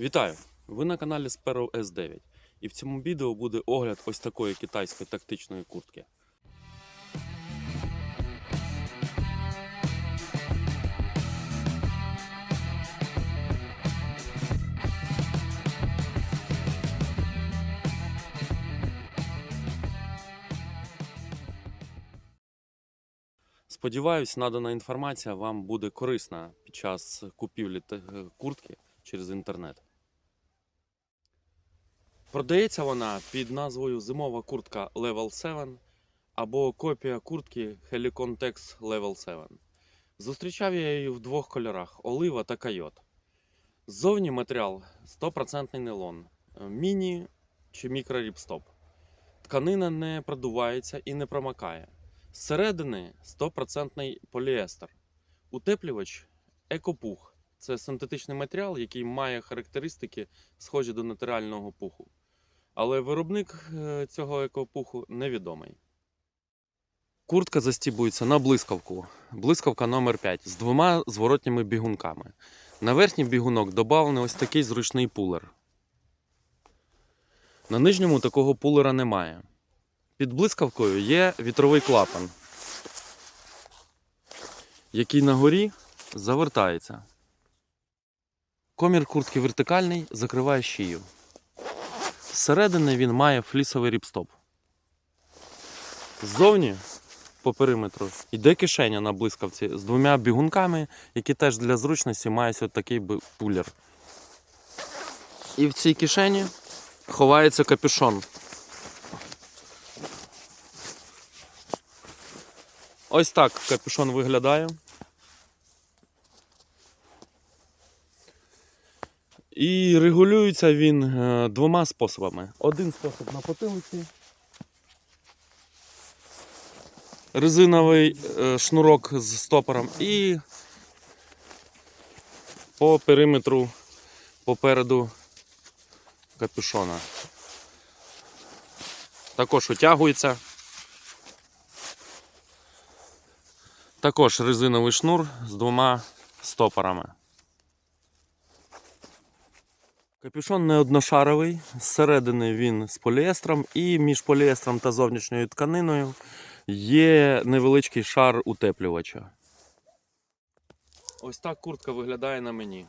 Вітаю! Ви на каналі Sparrow S9 і в цьому відео буде огляд ось такої китайської тактичної куртки. Сподіваюсь, надана інформація вам буде корисна під час купівлі е, куртки через інтернет. Продається вона під назвою Зимова куртка Level 7 або копія куртки Helicon Tex Level 7. Зустрічав я її в двох кольорах олива та койот. Ззовні матеріал 100% нейлон, міні чи мікроріпстоп. Тканина не продувається і не промакає. Зсередини 100% поліестер. Утеплювач екопух. Це синтетичний матеріал, який має характеристики схожі до натурального пуху. Але виробник е, цього екопуху невідомий. Куртка застібується на блискавку. Блискавка номер 5 з двома зворотніми бігунками. На верхній бігунок додавлений ось такий зручний пулер. На нижньому такого пулера немає. Під блискавкою є вітровий клапан, який на горі завертається. Комір куртки вертикальний, закриває шию. Зсередини він має флісовий ріпстоп. Ззовні по периметру йде кишеня на блискавці з двома бігунками, які теж для зручності мають ось такий пулер. І в цій кишені ховається капюшон. Ось так капюшон виглядає. І регулюється він е, двома способами. Один спосіб на потилиці. Резиновий е, шнурок з стопором і по периметру попереду капюшона. Також утягується. Також резиновий шнур з двома стопорами. Капюшон не одношаровий, зсередини він з поліестром, і між поліестром та зовнішньою тканиною є невеличкий шар утеплювача. Ось так куртка виглядає на мені.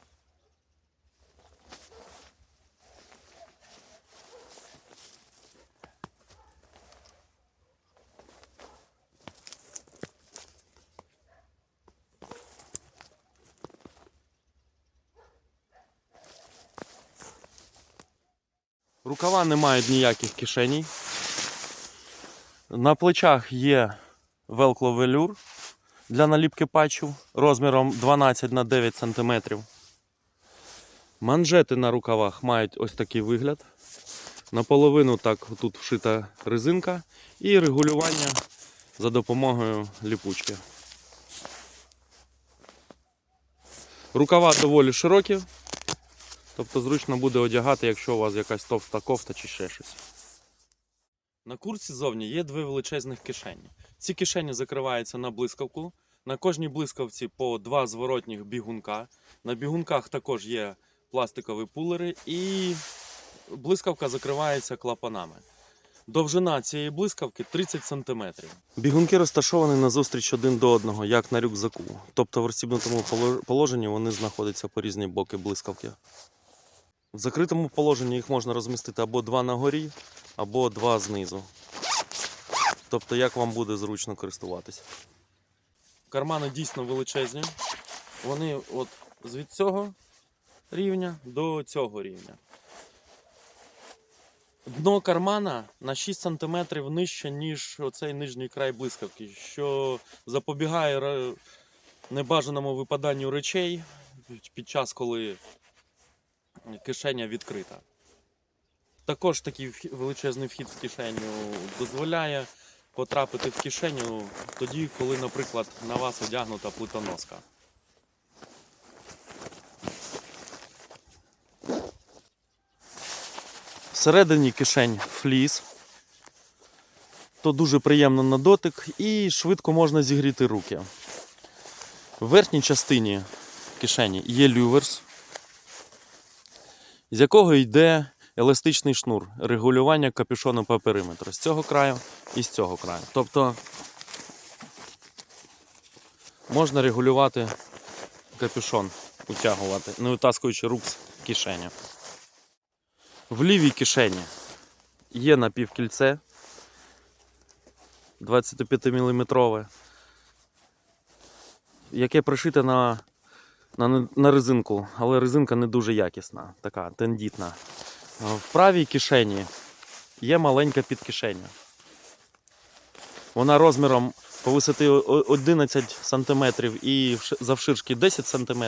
Рукава не мають ніяких кишеній. На плечах є велкло велюр для наліпки патчів розміром 12 на 9 см. Манжети на рукавах мають ось такий вигляд. Наполовину так тут вшита резинка і регулювання за допомогою ліпучки. Рукава доволі широкі, тобто зручно буде одягати, якщо у вас якась товста кофта чи ще щось. На курці ззовні є дві величезних кишені. Ці кишені закриваються на блискавку. На кожній блискавці по два зворотніх бігунка. На бігунках також є пластикові пулери і блискавка закривається клапанами. Довжина цієї блискавки 30 см. Бігунки розташовані назустріч один до одного, як на рюкзаку. Тобто в розсібнутому положенні вони знаходяться по різні боки блискавки. В закритому положенні їх можна розмістити або два на горі, або два знизу. Тобто, як вам буде зручно користуватись. Кармани дійсно величезні. Вони от від цього рівня до цього рівня. Дно кармана на 6 см нижче, ніж оцей нижній край блискавки, що запобігає небажаному випаданню речей під час, коли кишеня відкрита. Також такий величезний вхід в кишеню дозволяє потрапити в кишеню тоді, коли, наприклад, на вас одягнута плитоноска. Всередині кишень фліс. То дуже приємно на дотик і швидко можна зігріти руки. В верхній частині кишені є люверс, з якого йде еластичний шнур регулювання капюшону по периметру з цього краю і з цього краю. Тобто можна регулювати капюшон, утягувати, не витаскуючи рук з кишені. В лівій кишені є напівкільце 25 мм, яке пришите на, на, на резинку, але резинка не дуже якісна, така тендітна. В правій кишені є маленька підкишеня. Вона розміром по висоті 11 см і вш- завширшки 10 см,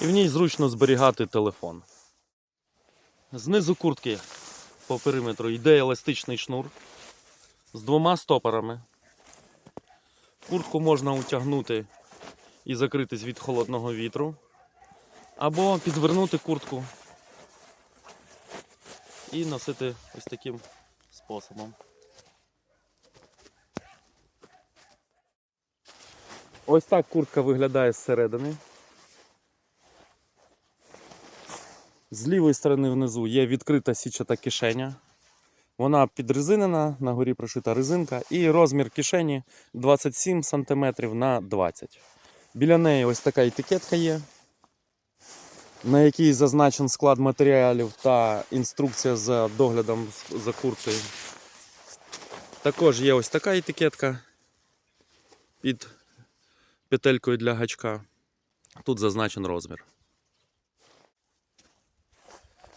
і в ній зручно зберігати телефон. Знизу куртки по периметру йде еластичний шнур з двома стопорами. Куртку можна утягнути і закритись від холодного вітру, або підвернути куртку і носити ось таким способом. Ось так куртка виглядає зсередини. З лівої сторони внизу є відкрита січата кишеня. Вона підрезинена, на горі прошита резинка, і розмір кишені 27 см на 20 Біля неї ось така етикетка є, на якій зазначен склад матеріалів та інструкція за доглядом за курткою. Також є ось така етикетка під петелькою для гачка. Тут зазначен розмір.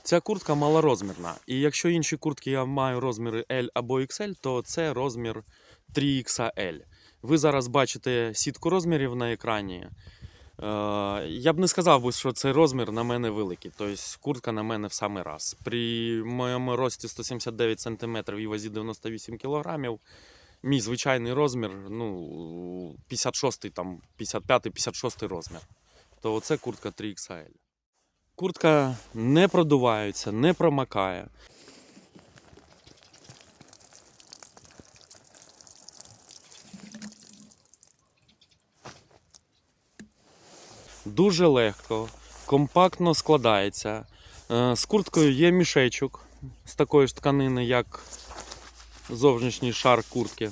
Ця куртка малорозмірна. І якщо інші куртки я маю розміри L або XL, то це розмір 3XL. Ви зараз бачите сітку розмірів на екрані. Е, Я б не сказав, би, що цей розмір на мене великий. Тобто куртка на мене в самий раз. При моєму рості 179 см і вазі 98 кг, мій звичайний розмір ну, 56, там, 55-56 розмір. То оце куртка 3XL. Куртка не продувається, не промакає. Дуже легко, компактно складається. Е, З курткою є мішечок з такої ж тканини, як зовнішній шар куртки.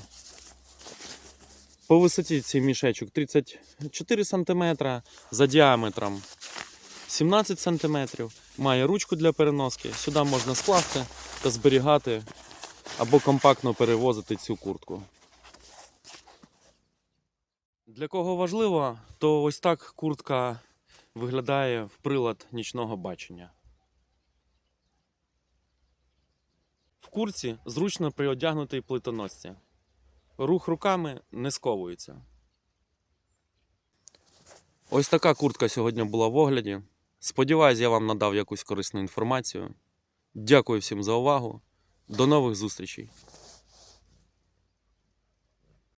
По висоті цей мішечок 34 см, за діаметром 17 см, має ручку для переноски. Сюди можна скласти та зберігати або компактно перевозити цю куртку. Для кого важливо, то ось так куртка виглядає в прилад нічного бачення. В куртці зручно при одягнутій плитоносці. Рух руками не сковується. Ось така куртка сьогодні була в огляді. Сподіваюсь, я вам надав якусь корисну інформацію. Дякую всім за увагу. До нових зустрічей!